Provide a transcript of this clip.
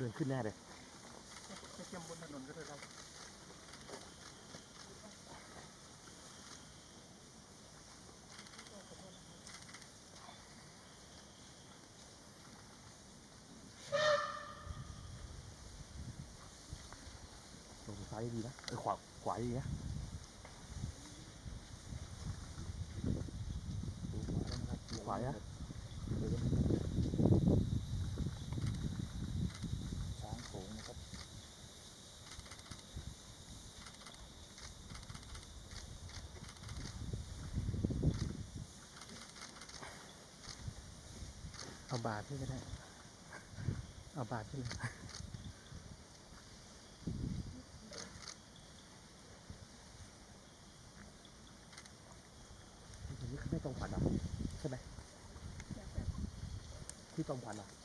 เดินขึ้นแน่เลยไปเทียมบนถนนก็ได้ครับลงซ้ายดีนะเออขวาขวาดีนะดูขวาแล้วนะครับ ขวานะ ช้างโขงนะครับ เอาบาทที่ก็ได้ เอาบาทที่เลยอันนี้คือไม่ตรงขวัญเหรอใช่ไหมที่ตรงขวัญเหรอ